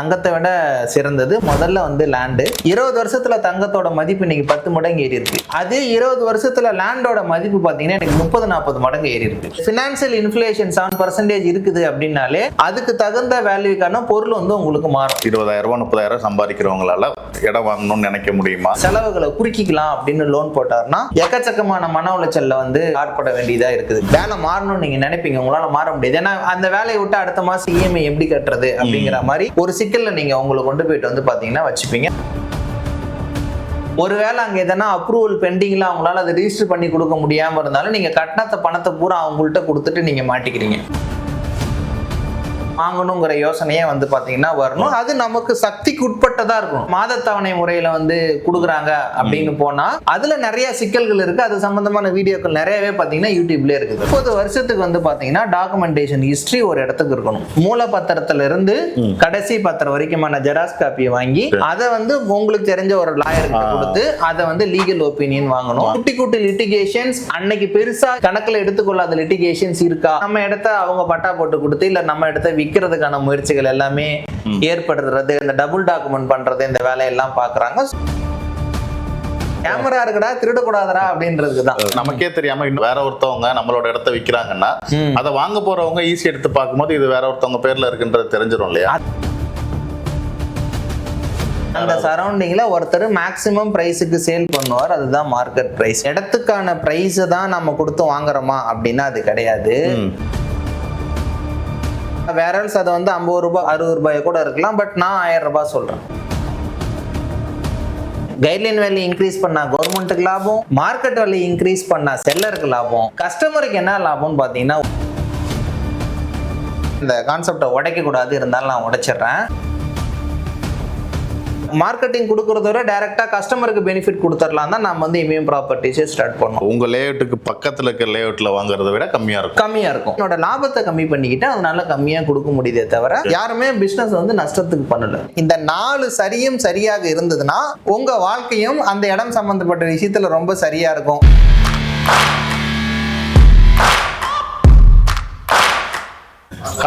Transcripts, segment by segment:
தங்கத்தை விட சிறந்தது. முதல்ல வந்து லேண்டு இருபது வருஷத்துல தங்கத்தோட மதிப்பு இன்னைக்கு பத்து மடங்கு ஏறி இருக்கு. அதே இருபது வருஷத்துல லேண்டோட மதிப்பு பாத்தீங்கன்னா எனக்கு முப்பது நாற்பது மடங்கு ஏறி இருக்கு. பினான்சியல் இன்ஃபிளேஷன் செவன் பர்சன்டேஜ் இருக்குது அப்படின்னாலே அதுக்கு தகுந்த வேல்யூக்கான பொருள் வந்து உங்களுக்கு மாறும். இருபதாயிரம் ரூபாய் முப்பதாயிரம் சம்பாதிக்கிறவங்களால இடம் வாங்கணும்னு நினைக்க முடியுமா? செலவுகளை குறுக்கிக்கலாம் அப்படின்னு லோன் போட்டாருன்னா எக்கச்சக்கமான மன உளைச்சல்ல வந்து ஆட்பட வேண்டியதா இருக்குது. வேலை மாறணும்னு நீங்க நினைப்பீங்க. உங்களால மாற முடியாது. ஏன்னா அந்த வேலையை விட்டு அடுத்த மாசம் இஎம்ஐ எப்படி கட்டுறது அப்படிங்கிற மாதிரி ஒரு சிக்கலில் நீங்க உங்களை கொண்டு போயிட்டு வந்து பாத்தீங்கன்னா வச்சுப்பீங்க. ஒருவேளை அங்க எதனா அப்ரூவல் பெண்டிங்ல அவங்களால அதை ரிஜிஸ்டர் பண்ணி கொடுக்க முடியாம இருந்தாலும் நீங்க கட்டணத்தை பணத்தை பூரா அவங்கள்ட்ட கொடுத்துட்டு நீங்க மாட்டிக்கிறீங்க. வாங்கணுங்கிற யோசனையே வந்து பாத்தீங்கன்னா வரணும். அது நமக்கு சக்திக்கு உட்பட்டதா இருக்கும் மாதத்தவணை முறையில வந்து கொடுக்குறாங்க அப்படின்னு போனா அதுல நிறைய சிக்கல்கள் இருக்கு. அது சம்பந்தமான வீடியோக்கள் நிறையவே பாத்தீங்கன்னா யூடியூப்ல இருக்குது. முப்பது வருஷத்துக்கு வந்து பாத்தீங்கன்னா டாக்குமெண்டேஷன் ஹிஸ்டரி ஒரு இடத்துக்கு இருக்கணும். மூல பத்திரத்துல இருந்து கடைசி பத்திரம் வரைக்குமான ஜெராக்ஸ் காப்பியை வாங்கி அதை வந்து உங்களுக்கு தெரிஞ்ச ஒரு லாயருக்கு கொடுத்து அதை வந்து லீகல் ஒப்பீனியன் வாங்கணும். குட்டி குட்டி லிட்டிகேஷன்ஸ் அன்னைக்கு பெருசா கணக்குல எடுத்துக்கொள்ளாத லிட்டிகேஷன்ஸ் இருக்கா? நம்ம இடத்த அவங்க பட்டா போட்டு கொடுத்து இல்ல நம்ம இடத்த விற்கிறதுக்கான முயற்சிகள் எல்லாமே ஏற்படுத்துறது இந்த டபுள் டாக்குமெண்ட் பண்றது இந்த வேலையெல்லாம் பாக்குறாங்க கேமரா இருக்குடா திருடக்கூடாதடா அப்படின்றதுக்கு தான் நமக்கே தெரியாம இன்னும் வேற ஒருத்தவங்க நம்மளோட இடத்த விக்கிறாங்கன்னா அதை வாங்க போறவங்க ஈஸி எடுத்து பார்க்கும்போது இது வேற ஒருத்தவங்க பேர்ல இருக்குன்றது தெரிஞ்சிடும் இல்லையா? அந்த சரௌண்டிங்ல ஒருத்தர் மேக்ஸிமம் பிரைஸுக்கு சேல் பண்ணுவார் அதுதான் மார்க்கெட் பிரைஸ் இடத்துக்கான பிரைஸ் தான் நம்ம கொடுத்து வாங்குறோமா அப்படின்னா அது கிடையாது. ம். வேற அது வந்து ஐம்பது ரூபாய் அறுபது ரூபாய் கூட இருக்கலாம். பட் நான் ஆயிரம் ரூபாய் சொல்றேன். கைட்லைன் வேல்யூ இன்க்ரீஸ் பண்ணா கவர்மெண்ட்டுக்கு லாபம் மார்க்கெட் வேல்யூ இன்க்ரீஸ் பண்ணா செல்லருக்கு லாபம். கஸ்டமருக்கு என்ன லாபம்னு பார்த்தீங்கன்னா இந்த கான்செப்டை உடைக்க கூடாது இருந்தாலும் நான் உடைச்சிடுறேன். மார்க்கெட்டிங் கொடுக்கறத விட டைரக்டா கஸ்டமருக்கு பெனிஃபிட் கொடுத்துடலாம் தான் நம்ம வந்து இமியம் ப்ராப்பர்ட்டிஸே ஸ்டார்ட் பண்ணோம். உங்க லேஅவுட்டுக்கு பக்கத்துல இருக்க லேஅவுட்ல வாங்குறத விட கம்மியா இருக்கும். கம்மியா இருக்கும். என்னோட லாபத்தை கம்மி பண்ணிக்கிட்டு அதனால கம்மியா கொடுக்க முடியுதே தவிர யாருமே பிசினஸ் வந்து நஷ்டத்துக்கு பண்ணல. இந்த நாலு சரியும் சரியாக இருந்ததுன்னா உங்க வாழ்க்கையும் அந்த இடம் சம்பந்தப்பட்ட விஷயத்துல ரொம்ப சரியா இருக்கும்.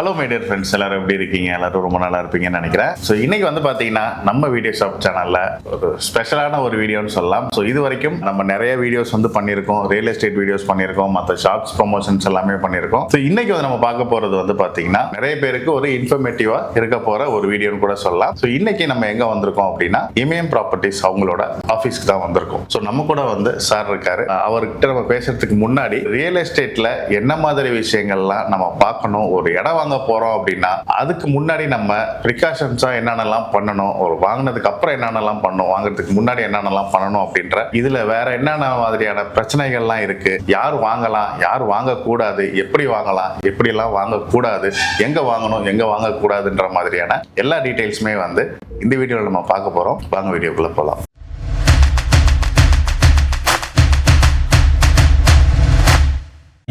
ஹலோ மை டியர் ஃப்ரெண்ட்ஸ் எல்லாரும் எப்படி இருக்கீங்க? எல்லாரும் ரொம்ப நல்லா இருப்பீங்கன்னு நினைக்கிறேன். ஸோ இன்னைக்கு வந்து பாத்தீங்கன்னா நம்ம வீடியோ ஷாப் சேனல்ல ஒரு ஸ்பெஷலான ஒரு வீடியோன்னு சொல்லலாம். ஸோ இது வரைக்கும் நம்ம நிறைய வீடியோஸ் வந்து பண்ணியிருக்கோம். ரியல் எஸ்டேட் வீடியோஸ் பண்ணியிருக்கோம். மற்ற ஷாப்ஸ் ப்ரொமோஷன்ஸ் எல்லாமே பண்ணியிருக்கோம். ஸோ இன்னைக்கு வந்து நம்ம பார்க்க போறது வந்து பாத்தீங்கன்னா நிறைய பேருக்கு ஒரு இன்ஃபர்மேட்டிவா இருக்க போற ஒரு வீடியோன்னு கூட சொல்லலாம். ஸோ இன்னைக்கு நம்ம எங்க வந்திருக்கோம் அப்படின்னா இமயம் ப்ராப்பர்ட்டிஸ் அவங்களோட ஆஃபீஸ்க்கு தான் வந்திருக்கோம். ஸோ நம்ம கூட வந்து சார் இருக்காரு. அவர்கிட்ட நம்ம பேசுறதுக்கு முன்னாடி ரியல் எஸ்டேட்ல என்ன மாதிரி விஷயங்கள்லாம் நம்ம பார்க்கணும்? ஒரு இடம் வாங்க போறோம் அப்படின்னா அதுக்கு முன்னாடி நம்ம ப்ரிகாஷன்ஸா என்னென்னலாம் பண்ணணும் ஒரு வாங்கினதுக்கு அப்புறம் என்னென்னலாம் பண்ணணும் வாங்குறதுக்கு முன்னாடி என்னென்னலாம் பண்ணணும் அப்படின்ற இதுல வேற என்னென்ன மாதிரியான பிரச்சனைகள்லாம் இருக்கு யார் வாங்கலாம் யார் வாங்கக்கூடாது எப்படி வாங்கலாம் எப்படிலாம் வாங்கக்கூடாது எங்க வாங்கணும் எங்க வாங்கக்கூடாதுன்ற மாதிரியான எல்லா டீட்டெயில்ஸுமே வந்து இந்த வீடியோவில் நம்ம பார்க்க போகிறோம் வாங்க வீடியோக்குள்ளே போகலாம்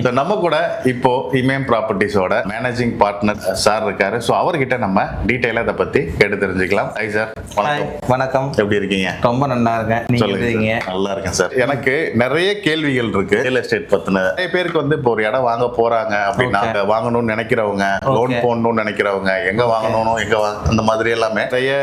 So, நம்ம கூட இப்போ இமயம் ப்ராப்பர்ட்டிஸோட மேனேஜிங் பார்ட்னர் சார் இருக்காரு. ஸோ அவர்கிட்ட நம்ம டீட்டெயிலாக இதை பத்தி கேட்டு தெரிஞ்சுக்கலாம். ஹை சார் வணக்கம். வணக்கம். எப்படி இருக்கீங்க? ரொம்ப நல்லா இருக்கேன். நீங்க சொல்லுங்க இருக்கீங்க. நல்லா இருக்கேன் சார் எனக்கு நிறைய கேள்விகள் இருக்கு. ரியல் எஸ்டேட் பத்தின நிறைய பேருக்கு வந்து இப்போ ஒரு இடம் வாங்க போறாங்க அப்படின்னா. வாங்கணும்னு நினைக்கிறவங்க லோன். போடணும்னு நினைக்கிறவங்க எங்க வாங்கணும் எங்க அந்த மாதிரி எல்லாமே நிறைய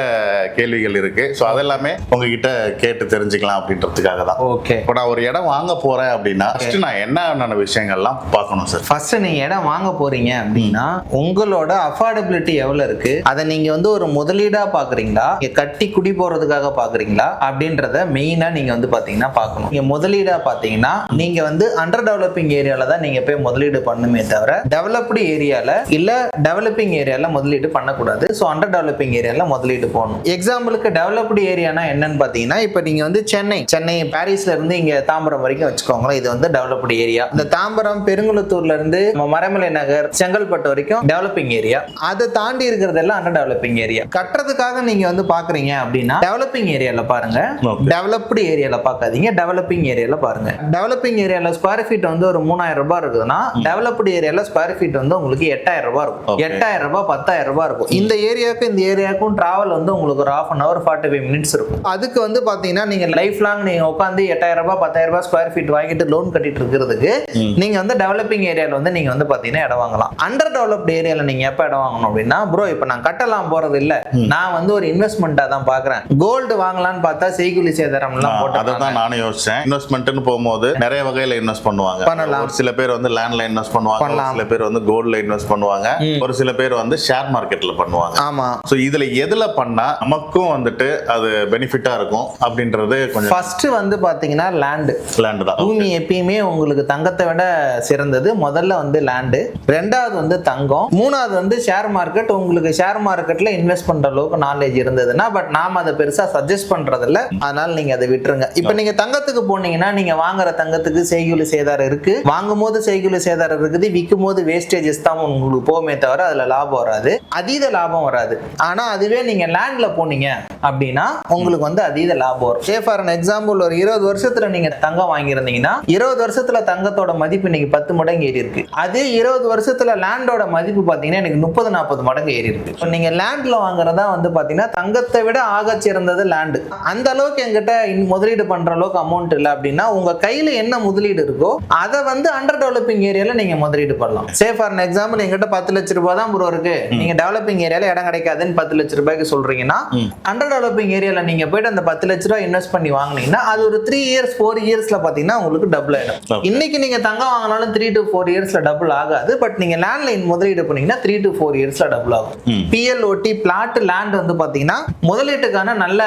கேள்விகள் இருக்கு. ஸோ அதெல்லாமே உங்ககிட்ட கேட்டு தெரிஞ்சுக்கலாம் அப்படின்றதுக்காக தான். ஓகே இப்போ நான் ஒரு இடம் வாங்க போறேன் அப்படின்னா ஃபர்ஸ்ட் நான் என்னென்ன விஷயங்கள்லாம் பார்க்கணும் சார் ஃபர்ஸ்ட் நீங்க இடம் வாங்க போறீங்க அப்படின்னா உங்களோட அஃபோர்டபிலிட்டி எவ்வளவு இருக்கு? அதை நீங்க வந்து ஒரு முதலீடா பாக்குறீங்களா? கட்டி குடி போறதுக்காக பாக்குறீங்களா? அப்படின்றத மெயினா நீங்க வந்து பாத்தீங்கன்னா பார்க்கணும் நீங்க முதலீடா பாத்தீங்கன்னா நீங்க வந்து அண்டர் டெவலப்பிங் ஏரியால தான் நீங்க போய் முதலீடு பண்ணுமே தவிர டெவலப்டு ஏரியால இல்ல டெவலப்பிங் ஏரியால முதலீடு பண்ணக்கூடாது. ஸோ அண்டர் டெவலப்பிங் ஏரியால முதலீடு போகணும். எக்ஸாம்பிளுக்கு டெவலப்டு ஏரியானா என்னன்னு பாத்தீங்கன்னா இப்போ நீங்க வந்து சென்னை சென்னை பாரிஸ்ல இருந்து இங்க தாம்பரம் வரைக்கும் வச்சுக்கோங்களேன். இது வந்து டெவலப்டு ஏரியா இந்த தாம்பரம் பெருங்குளத்தூர்ல இருந்து நம்ம மறைமலை நகர் செங்கல்பட்டு வரைக்கும் டெவலப்பிங் ஏரியா அதை தாண்டி இருக்கிறதெல்லாம் அண்டர் டெவலப்பிங் ஏரியா கட்டுறதுக்காக நீங்க வந்து பாக்குறீங்க அப்படின்னா டெவலப்பிங் ஏரியால பாருங்க. டெவலப்டு ஏரியால பார்க்காதீங்க டெவலப்பிங் ஏரியால பாருங்க. டெவலப்பிங் ஏரியால ஸ்கொயர் ஃபீட் வந்து ஒரு மூணாயிரம் ரூபாய் இருக்குதுன்னா டெவலப்டு ஏரியால ஸ்கொயர் ஃபீட் வந்து உங்களுக்கு எட்டாயிரம் ரூபாய் இருக்கும். எட்டாயிரம் ரூபாய் பத்தாயிரம் ரூபாய் இருக்கும். இந்த ஏரியாவுக்கும் இந்த ஏரியாவுக்கும் டிராவல் வந்து உங்களுக்கு ஒரு half an hour forty five minutes இருக்கும். அதுக்கு வந்து பாத்தீங்கன்னா நீங்க லைஃப் லாங் நீங்க உட்காந்து எட்டாயிரம் ரூபாய் பத்தாயிரம் ரூபாய் ஸ்கொயர் ஃபீட் வாங்கிட்டு லோன் கட்டிட்டு இருக்கிறதுக்கு நீங்க வந்து வந்து டெவலப்பிங் ஏரியால வந்து நீங்க வந்து பாத்தீங்கன்னா இடம் வாங்கலாம். அண்டர் டெவலப்டு ஏரியால நீங்க எப்ப இடம் வாங்கணும் அப்படின்னா ப்ரோ இப்போ நான் கட்டலாம் போறது இல்ல. நான் வந்து ஒரு இன்வெஸ்ட்மெண்ட்டா தான் பாக்குறேன். கோல்டு வாங்கலாம்னு பார்த்தா செய்குலி சேதாரம் எல்லாம் அதை போட்டு தான் நானும் யோசிச்சேன். இன்வெஸ்ட்மெண்ட்னு போகும்போது நிறைய வகையில இன்வெஸ்ட் பண்ணுவாங்க. பண்ணலாம். ஒரு சில பேர் வந்து லேண்ட்ல இன்வெஸ்ட் பண்ணுவாங்க ஒரு. சில பேர் வந்து கோல்ட்ல இன்வெஸ்ட் பண்ணுவாங்க ஒரு சில பேர் வந்து ஷேர் மார்க்கெட்ல பண்ணுவாங்க. ஆமா. ஸோ இதுல எதுல பண்ணா நமக்கும் வந்துட்டு அது பெனிஃபிட்டா இருக்கும் அப்படின்றது கொஞ்சம் ஃபர்ஸ்ட் வந்து பாத்தீங்கன்னா லேண்டு லேண்ட் தான். பூமி எப்பயுமே உங்களுக்கு தங்கத்தை விட சிறந்தது. முதல்ல வந்து லேண்டு ரெண்டாவது வந்து தங்கம் மூணாவது வந்து ஷேர் மார்க்கெட் உங்களுக்கு ஷேர் மார்க்கெட்ல இன்வெஸ்ட் பண்ற அளவுக்கு நாலேஜ் இருந்ததுன்னா பட் நாம அதை பெருசா சஜஸ்ட் பண்றதில்ல. அதனால நீங்க அதை விட்டுருங்க. இப்போ நீங்க தங்கத்துக்கு போனீங்கன்னா நீங்க வாங்குற தங்கத்துக்கு செய்குலி சேதாரம் இருக்கு. வாங்கும் போது செய்குலி சேதாரம் இருக்குது. விற்கும் போது வேஸ்டேஜஸ் தான் உங்களுக்கு போகுமே தவிர அதுல லாபம் வராது. அதீத லாபம் வராது. ஆனா அதுவே நீங்க லேண்ட்ல போனீங்க அப்படின்னா உங்களுக்கு வந்து அதீத லாபம் வரும். சே ஃபார் எக்ஸாம்பிள் ஒரு இருபது வருஷத்துல நீங்க தங்கம் வாங்கியிருந்தீங்கன்னா இருபது வருஷத்துல தங்கத்தோட மதிப்பு இன்னைக்கு பத்து மடங்கு ஏறி இருக்கு. அதே இருபது வருஷத்துல லேண்டோட மதிப்பு பாத்தீங்கன்னா எனக்கு முப்பது நாற்பது மடங்கு ஏறி இருக்கு. இப்போ நீங்க லேண்ட்ல வாங்குறதா வந்து பாத்தீங்கன்னா தங்கத்தை விட ஆகச் சிறந்தது லேண்டு அந்த அளவுக்கு எங்கிட்ட முதலீடு பண்ற அளவுக்கு அமௌண்ட் இல்லை அப்படின்னா உங்க கையில என்ன முதலீடு இருக்கோ அதை வந்து அண்டர் டெவலப்பிங் ஏரியால நீங்க முதலீடு பண்ணலாம். சே ஃபார் எக்ஸாம்பிள் எங்கிட்ட பத்து லட்ச ரூபாய் தான் ப்ரோ இருக்கு. நீங்க டெவலப்பிங் ஏரியால இடம் கிடைக்காதுன்னு பத்து லட்ச ரூபாய்க்கு சொல்றீங்கன்னா அண்டர் டெவலப்பிங் ஏரியால நீங்க போயிட்டு அந்த பத்து லட்ச ரூபாய் இன்வெஸ்ட் பண்ணி வாங்குனீங்கன்னா அது ஒரு த்ரீ இயர்ஸ் ஃபோர் இயர்ஸ்ல பாத்தீங்கன்னா உங்களுக்கு டபுள் ஆயிடும். இன்னைக்கு நீங்க தங்கம் வாங்கினாலும் த்ரீ டு ஃபோர் இயர்ஸ்ல டபுள் ஆகாது பட் நீங்க லேண்ட்லைன் முதலீடு பண்ணீங்கன்னா த்ரீ டு ஃபோர் இயர்ஸ்ல டபுள் ஆகும். P L O T plot land வந்து பாத்தீங்கன்னா முதலீட்டுக்கான நல்ல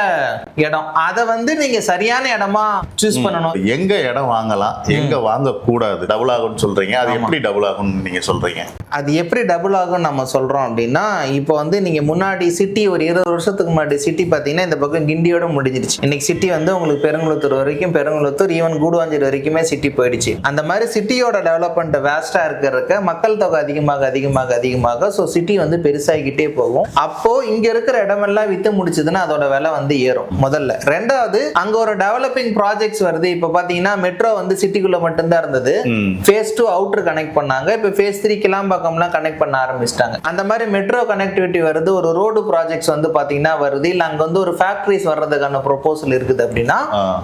இடம். அதை வந்து நீங்க சரியான இடமா சூஸ் பண்ணணும். எங்க இடம் வாங்கலாம் எங்க வாங்க கூடாது டபுள் ஆகும்னு சொல்றீங்க. அது எப்படி டபுள் ஆகும்னு நீங்க சொல்றீங்க? அது எப்படி டபுள் ஆகும் நம்ம சொல்றோம் அப்படின்னா இப்போ வந்து நீங்க முன்னாடி சிட்டி ஒரு இருபது வருஷத்துக்கு முன்னாடி சிட்டி பாத்தீங்கன்னா இந்த பக்கம் கிண்டியோட முடிஞ்சிருச்சு. இன்னைக்கு சிட்டி வந்து உங்களுக்கு பெருங்குளத்தூர் வரைக்கும் பெருங்குளத்தூர் ஈவன் கூடுவாஞ்சேரி வரைக்குமே சிட்டி போயிடுச்சு. அந்த மாதிரி சிட்டியோட டெவலப்மெண்ட் வேஸ்டா இருக்கிறக்க மக்கள் தொகை அதிகமாக அதிகமாக அதிகமாக ஸோ சிட்டி வந்து பெருசாகிக்கிட்டே போகும். அப்போ இங்க இருக்கிற இடமெல்லாம் வித்து முடிச்சதுன்னா அதோட விலை வந்து ஏறும். முதல்ல. ரெண்டாவது அங்க ஒரு டெவலப்பிங் ப்ராஜெக்ட்ஸ் வருது. இப்போ பாத்தீங்கன்னா மெட்ரோ வந்து சிட்டிக்குள்ள மட்டும்தான் இருந்தது. ஃபேஸ் டூ அவுட்டர் கனெக்ட் பண்ணாங்க. இப்போ ஃபேஸ் த்ரீ கிளாம்பாக்கம்லாம் கனெக்ட் பண்ண ஆரம்பிச்சிட்டாங்க. அந்த மாதிரி மெட்ரோ கனெக்டிவிட்டி வருது. ஒரு ரோடு ப்ராஜெக்ட்ஸ் வந்து பாத்தீங்கன்னா வருது. இல்ல அங்க வந்து ஒரு ஃபேக்டரிஸ் வர்றதுக்கான ப்ரொபோசல் இருக்குது அப்படின்னா.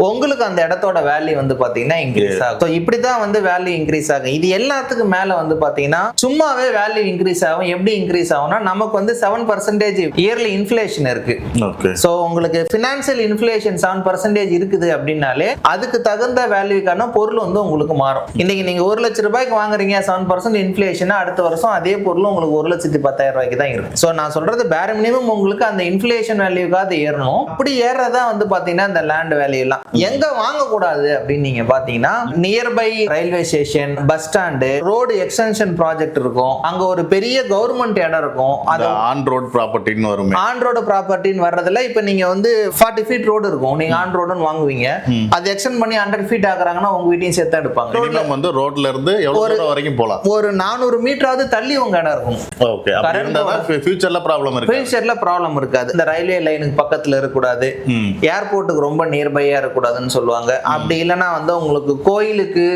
உங்களுக்கு அந்த இடத்தோட வேல்யூ வந்து பாத்தீங்கன்னா இன்க்ரீஸ் ஆகும். ஸோ இப்படி தான் வந்து வேல்யூ இன்க்ரீஸ் ஆகும். இது எல்லாத்துக்கும் மேல வந்து பாத்தீங்கன்னா சும்மாவே வேல்யூ இன்க்ரீஸ் ஆகும். எப்படி இன்க்ரீஸ் ஆகும்னா நமக்கு வந்து செவன் பர்சன்டேஜ் இயர்லி இன்ஃபிளேஷன் இருக்கு. ஓகே ஸோ உங்களுக்கு ஃபினான்ஷியல் இன்ஃப்ளேஷன் செவன் பர்சன்டேஜ் இருக்குது அப்படின்னாலே அதுக்கு தகுந்த வேல்யூக்கான பொருள் வந்து உங்களுக்கு மாறும். இன்னைக்கு நீங்க ஒரு லட்ச ரூபாய்க்கு வாங்குறீங்க செவன் பர்சன்ட் இன்ஃப்ளேஷன் அடுத்த வருஷம் அதே பொருள் உங்களுக்கு ஒரு லட்சத்தி பத்தாயிரம் ரூபாய்க்கு தான் இருக்கும் ஸோ நான் சொல்றது பேர மினிமம் உங்களுக்கு அந்த இன்ஃப்ளேஷன் வேல்யூக்காக ஏறணும். அப்படி ஏறதா வந்து பாத்தீங்கன்னா இந்த லேண்ட் வேல்யூ எல்லாம். எங்க வாங்கக்கூடாது அப்படின்னு நீங்க பாத்தீங்கன்னா nearby railway station bus stand road extension project இருக்கும். அங்க ஒரு பெரிய கவர்மெண்ட் இடம் இருக்கும். அது ஆன் ரோட் ப்ராப்பர்ட்டின்னு வருமே. ஆன் ரோடு ப்ராப்பர்ட்டின்னு வர்றதுல இப்போ நீங்க வந்து ஃபார்ட்டி ஃபீட் ரோடு இருக்கும். நீங்க ஆன் ரோடுன்னு வாங்குவீங்க. அது எக்ஸ்டெண்ட் பண்ணி ஹண்ட்ரட் ஃபீட் ஆகுறாங்கன்னா உங்க வீட்டையும் சேர்த்து எடுப்பாங்க. மினிமம் வந்து ரோட்ல இருந்து எவ்வளவு தூரம் வரைக்கும் போலாம் ஒரு நானூறு மீட்டராவது தள்ளி உங்க இடம் இருக்கும். ஓகே ஃபியூச்சர்ல ப்ராப்ளம் இருக்கு ஃபியூச்சர்ல ப்ராப்ளம் இருக்காது. இந்த ரயில்வே லைனுக்கு பக்கத்துல இருக்கக்கூடாது. ஏர்போர்ட்டுக்கு ரொம்ப நியர்பையா இருக்கக்கூடாதுன்னு சொல்லுவாங்க. அப்படி இல்லைன்னா வந்து உங்களுக்கு கோயிலுக்கு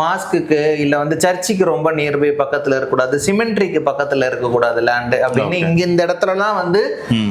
மாஸ்க்குக்கு இல்ல வந்து சர்ச்சுக்கு ரொம்ப நியர்பை பக்கத்துல இருக்கக்கூடாது. சிமெண்ட்ரிக்கு பக்கத்துல இருக்கக்கூடாது லேண்ட் அப்படின்னு இங்க இந்த இடத்துலலாம் வந்து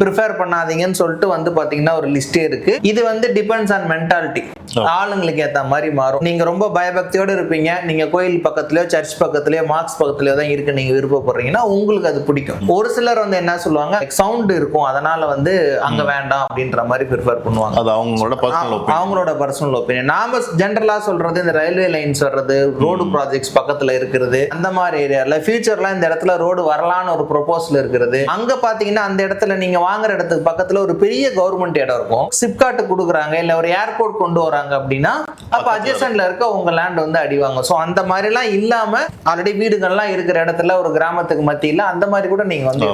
ப்ரிஃபேர் பண்ணாதீங்கன்னு சொல்லிட்டு வந்து பாத்தீங்கன்னா ஒரு லிஸ்டே இருக்கு. இது வந்து டிபெண்ட்ஸ் ஆன் மென்டாலிட்டி ஆளுங்களுக்கு ஏத்த மாதிரி மாறும். நீங்க ரொம்ப பயபக்தியோட இருப்பீங்க. நீங்க கோயில் பக்கத்துலயோ சர்ச் பக்கத்துலயோ மார்க்ஸ் பக்கத்துலயோ தான் இருக்கு. நீங்க விருப்பப்படுறீங்கன்னா உங்களுக்கு அது பிடிக்கும். ஒரு சிலர் வந்து என்ன சொல்லுவாங்க சவுண்ட் இருக்கும். அதனால வந்து அங்க வேண்டாம். அப்படின்ற மாதிரி ப்ரிஃபர் பண்ணுவாங்க. அது அவங்களோட பர்சனல் அவங்களோட பர்சனல் ஒப்பீனியன் நாம ஜென்ரலா சொல்றது இந்த ரயில்வே லைன்ஸ் வர்றது ரோடு ப்ராஜெக்ட்ஸ் பக்கத்துல இருக்கிறது அந்த மாதிரி ஏரியால ஃபியூச்சர்ல இந்த இடத்துல ரோடு வரலான்னு ஒரு ப்ரொபோசல் இருக்கிறது. அங்க பாத்தீங்கன்னா அந்த இடத்துல நீங்க வாங்குற இடத்துக்கு பக்கத்துல ஒரு பெரிய கவர்மெண்ட் இடம் இருக்கும். சிப்காட் கொடுக்குறாங்க இல்ல ஒரு ஏர்போர்ட் கொண்டு வராங்க. அப்படின்னா அப்ப அட்ஜஸ்டன்ட்ல இருக்க உங்க லேண்ட் வந்து அடிவாங்க சோ அந்த மாதிரி எல்லாம் இல்லாம ஆல்ரெடி வீடுகள்லாம் இருக்கிற இடத்துல ஒரு கிராமத்துக்கு மத்தியில அந்த மாதிரி கூட நீங்க வந்து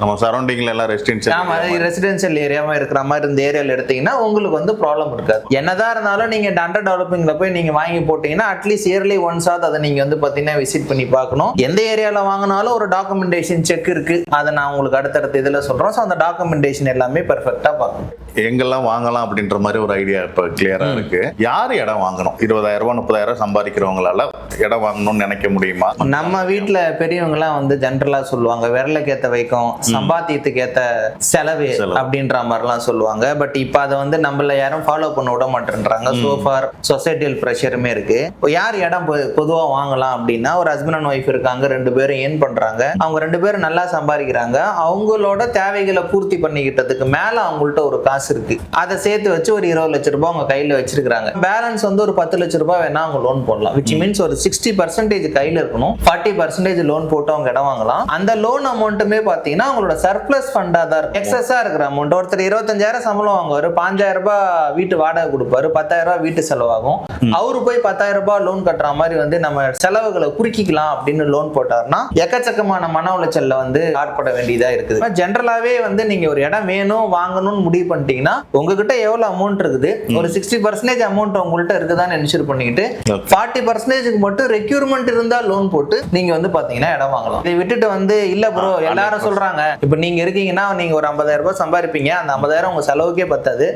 நம்ம சரௌண்டிங்ல எல்லாம் ரெசிடென்சியல் ஆமா ரெசிடென்சியல் ஏரியாவா இருக்கிற மாதிரி இந்த ஏரியால எடுத்தீங்கன்னா உங்களுக்கு வந்து ப்ராப்ளம் இருக்காது. என்னதான் இருந்தாலும் நீங்க அண்டர் டெவலப்பிங்ல போய் நீங்க வாங்கி போட்டீங்கன்னா அட்லீஸ்ட் இயர்லி ஒன்ஸ் ஆகுது அதை நீங்க வந்து பாத்தீங்கன்னா விசிட் பண்ணி பார்க்கணும். எந்த ஏரியால வாங்கினாலும் ஒரு டாக்குமெண்டேஷன் செக் இருக்கு. அதை நான் உங்களுக்கு அடுத்தடுத்த இதுல சொல்றேன். ஸோ அந்த டாக்குமெண்டேஷன் எல்லாமே பெர்ஃபெக்டா பார்க்கணும். எங்கெல்லாம் வாங்கலாம் அப்படின்ற மாதிரி ஒரு ஐடியா இப்போ கிளியரா இருக்கு. யார் இடம் வாங்கணும்? இருபதாயிரம் ரூபாய் முப்பதாயிரம் சம்பாதிக்கிறவங்களால இடம் வாங்கணும்னு நினைக்க முடியுமா? நம்ம வீட்ல பெரியவங்கலாம் வந்து ஜென்ரலா சொல்லுவாங்க. விரலுக்கு ஏத்த வைக்கும் சம்பாத்தியத்துக்கு ஏத்த செலவு. அப்படின்ற மாதிரிலாம் சொல்லுவாங்க. பட் இப்ப அதை வந்து நம்மள யாரும் ஃபாலோ பண்ண விட மாட்டேன்றாங்க. சோஃபார் சொசைட்டியல் ப்ரெஷருமே இருக்கு. யார் இடம் பொதுவா வாங்கலாம் அப்படின்னா ஒரு ஹஸ்பண்ட் அண்ட் ஒய்ஃப் இருக்காங்க ரெண்டு பேரும் ஏர்ன் பண்றாங்க. அவங்க ரெண்டு பேரும் நல்லா சம்பாதிக்கிறாங்க. அவங்களோட தேவைகளை பூர்த்தி பண்ணிக்கிட்டதுக்கு மேல அவங்கள்ட்ட ஒரு காசு இருக்கு. அதை சேர்த்து வச்சு ஒரு இருபது லட்ச ரூபாய் அவங்க கையில வச்சிருக்காங்க பேலன்ஸ் வந்து ஒரு பத்து லட்ச ரூபாய் வேணா அவங்க லோன் போடலாம். விச் மீன்ஸ் ஒரு சிக்ஸ்டி பர்சன்டேஜ் கையில இருக்கணும். ஃபார்ட்டி பர்சன்டேஜ் லோன் போட்டு அவங்க இடம் வாங்கலாம். அந்த லோன் அமௌண்ட்டுமே பாத்தீங்கன்னா அவங்களோட சர்ப்ளஸ் ஃபண்டா தான் இருக்கும். எக்ஸஸா இருக்கிற அமௌண்ட் ஒருத்தர் இருபத்தஞ்சாயிரம் சம்பளம் வாங்குவாரு. பாஞ்சாயிரம் ரூபாய் வீட்டு வாடகை கொடுப்பாரு. பத்தாயிரம் ரூபாய் வீட்டு செலவாகும். அவரு போய் பத்தாயிரம் ரூபாய் லோன் கட்டுற மாதிரி வந்து நம்ம செலவுகளை குறுக்கிக்கலாம் அப்படின்னு லோன் போட்டாருன்னா எக்கச்சக்கமான மன உளைச்சல்ல வந்து ஆட்பட வேண்டியதா இருக்குது. ஜென்ரலாவே வந்து நீங்க ஒரு இடம் வேணும் வாங்கணும்னு முடிவு பண்ணிட்டீங்கன்னா உங்ககிட்ட எவ்வளவு அமௌண்ட் இருக்குது? ஒரு சிக்ஸ்டி பர்சன்டேஜ் அமௌண்ட் உங்கள்கிட்ட இருக்குதான்னு என்ஷூர் பண்ணிக்கிட்டு. ஃபார்ட்டி பர்சன்டேஜ்க்கு மட்டும் ரெக்யூர்மெண்ட் இருந்தா லோன் போட்டு நீங்க வந்து பாத்தீங்கன்னா இடம் வாங்கலாம். இதை விட்டுட்டு வந்து இல்ல ப்ரோ எல்லாரும் 100%. சொல்றாங்க. இப்ப நீங்க இருக்கீங்கன்னா நீங்க ஒரு 50000 ரூபாய் சம்பாதிப்பீங்க. அந்த 50000 உங்க செலவுக்கே பத்தாது.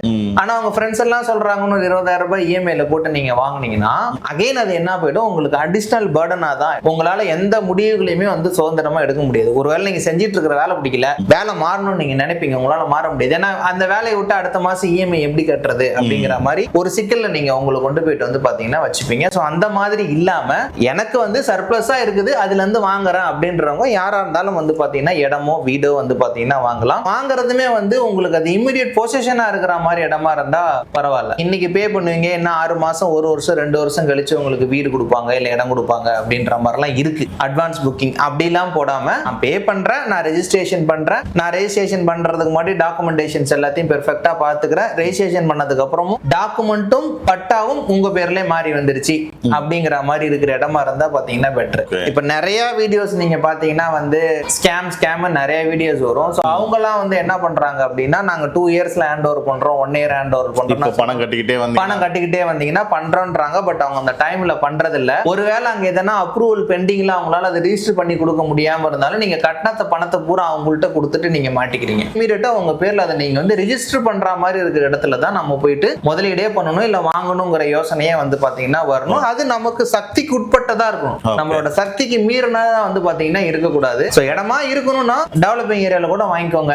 ஆனா உங்க ஃப்ரெண்ட்ஸ் எல்லாம் சொல்றாங்கன்னு ஒரு இருபதாயிரம் ரூபாய் இஎம்ஐல போட்டு நீங்க வாங்குனீங்கன்னா அகைன் அது என்ன போயிடும்? உங்களுக்கு அடிஷனல் பேர்டனா தான். உங்களால எந்த முடிவுகளையுமே வந்து சுதந்திரமா எடுக்க முடியாது. ஒருவேளை நீங்க செஞ்சுட்டு இருக்கிற வேலை பிடிக்கல. வேலை மாறணும்னு நீங்க நினைப்பீங்க. உங்களால மாற முடியாது. ஏன்னா அந்த வேலையை விட்டு அடுத்த மாசம் இஎம்ஐ எப்படி கட்டுறது அப்படிங்கிற மாதிரி ஒரு சிக்கல்ல நீங்க உங்களை கொண்டு போயிட்டு வந்து பாத்தீங்கன்னா வச்சுப்பீங்க. ஸோ அந்த மாதிரி இல்லாம எனக்கு வந்து சர்ப்ளஸா இருக்குது அதுல இருந்து வாங்குறேன் அப்படின்றவங்க யாரா இருந்தாலும் வந்து பாத்தீங்கன்னா இடமோ வீடோ வந்து பாத்தீங்கன்னா வாங்கலாம். வாங்குறதுமே வந்து உங்களுக்கு அது இமிடியட் பொசிஷனா இருக்கிற மாதிரி இடமா இருந்தா பரவாயில்ல. இன்னைக்கு பே பண்ணுவீங்க என்ன ஆறு மாசம் ஒரு வருஷம் ரெண்டு வருஷம் கழிச்சு உங்களுக்கு வீடு கொடுப்பாங்க இல்ல இடம் கொடுப்பாங்க அப்படின்ற மாதிரிலாம் இருக்கு. அட்வான்ஸ் புக்கிங் அப்படிலாம் போடாம நான் பே பண்றேன் நான் ரெஜிஸ்ட்ரேஷன் பண்றேன். நான் ரெஜிஸ்ட்ரேஷன் பண்றதுக்கு முன்னாடி டாக்குமெண்டேஷன்ஸ் எல்லாத்தையும் பெர்ஃபெக்ட்டா பாத்துக்கிறேன் ரெஜிஸ்ட்ரேஷன் பண்ணதுக்கு அப்புறமும் டாக்குமெண்ட்டும் பட்டாவும் உங்க பேர்லயே மாறி வந்துருச்சு. அப்படிங்கிற மாதிரி இருக்கிற இடமா இருந்தா பாத்தீங்கன்னா பெட்டர் Okay. இப்ப நிறைய வீடியோஸ் நீங்க பாத்தீங்கன்னா வந்து ஸ்கேம் ஸ்கேம் நிறைய வீடியோஸ் வரும். ஸோ அவங்கலாம் வந்து என்ன பண்றாங்க அப்படின்னா நாங்க டூ இயர்ஸ்ல ஹேண்ட் ஓவர் பண்றோம் ஒன் இயர் ஹேண்ட் ஓவர் இப்போ பண்றோம் பணம் கட்டிக்கிட்டே வந்து பணம் கட்டிக்கிட்டே வந்தீங்கன்னா பண்றோன்றாங்க. பட் அவங்க அந்த டைம்ல பண்றது இல்ல ஒருவேளை அங்க எதனா அப்ரூவல் பெண்டிங்ல அவங்களால அதை ரிஜிஸ்டர் பண்ணி கொடுக்க முடியாம இருந்தாலும் நீங்க கட்டினத்த பணத்தை பூரா அவங்கள்ட்ட கொடுத்துட்டு நீங்க மாட்டிக்கிறீங்க. இமீடியட்டா உங்க பேர்ல அதை நீங்க வந்து ரிஜிஸ்டர் பண்ற மாதிரி இருக்கிற இடத்துல தான் நம்ம போயிட்டு முதலீடே பண்ணணும் இல்ல வாங்கணுங்கிற யோசனையே வந்து பாத்தீங்கன்னா வரணும். அது நமக்கு சக்திக்கு உட்பட்டதா இருக்கணும். Okay. நம்மளோட சக்திக்கு மீறினா வந்து பாத்தீங்கன்னா இருக்கக்கூடாது. ஸோ இடமா இருக்கணும்னா டெவலப்பிங் ஏரியால கூட வாங்கிக்கோங்க.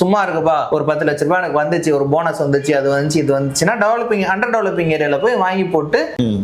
சும்மா இருக்குப்பா ஒரு பத்து லட்ச ரூபாய் எனக்கு வந்துச்சு ஒரு போனஸ் வந்துச்சு அது வந்துச்சு இது வந்துச்சுன்னா டெவலப்பிங் அண்டர் டெவலப்பிங் ஏரியால போய் வாங்கி போட்டு